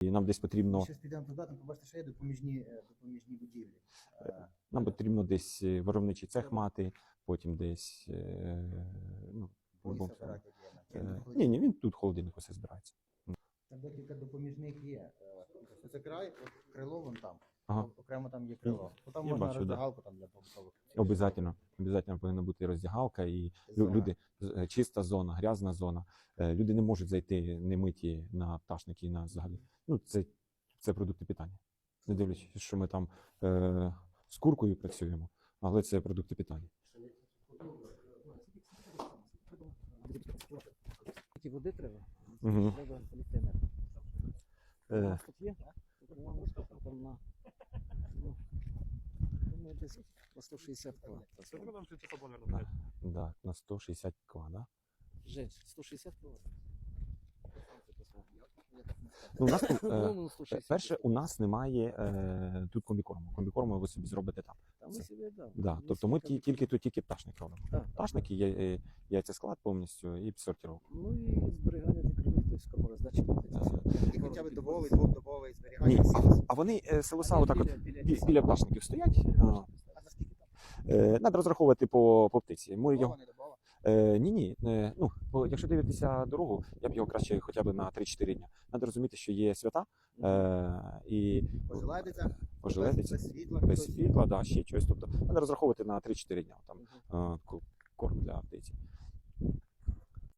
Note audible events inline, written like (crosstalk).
І нам десь потрібно, Щось підемо туди, там побачите, що є допоміжні, е, допоміжні будівлі. Е, нам потрібно десь е, виробничий цех мати, потім десь. Ну, є. Е, ні, ні, він тут холодильник усе збирається. Там декілька допоміжних є. Це край, крило вон там. Ага. Окремо там є крило. Ну, там Я можна бачу, да. роздягалку там для побутових. Обязательно, обязательно повинна бути роздягалка і лю- Зона. люди з- е, чиста зона, грязна зона. Е, Люди не можуть зайти немиті на пташники і на взагалі. Ну, це, це продукти питання. Не дивлячись, що ми там е, з куркою працюємо, але це продукти питання. Ті води треба. Мгм. Треба. Е, тут є? Там на думаю, десь по 160 кг. да, да, на 160 кг, да? Жень, 160 кг. Ну, у нас тут, (laughs) е, перше, у нас немає е, тут комбікорму. Комбікорму ви собі зробите там. Там ми собі, да. Да, тобто ми ті- тільки тут тільки пташник робимо. Так. Пташники, є, е, яйцесклад повністю і сортировка. Ну і зберігання для крові, тобто кормороздачі. І хоча б добовий, двохдобовий Ні, зберігання. а вони е, силоса отак от бі- біля пташників стоять. А, А наскільки? Е, Треба розраховувати по, по птиці. Ми його, е, ні, ні. Ну, якщо дивитися дорогу, я б його краще хоча б на 3-4 дня. Треба розуміти, що є свята е, і пожеледиться без світла. без світла, да, ще щось. Тобто треба розраховувати на 3-4 дня там,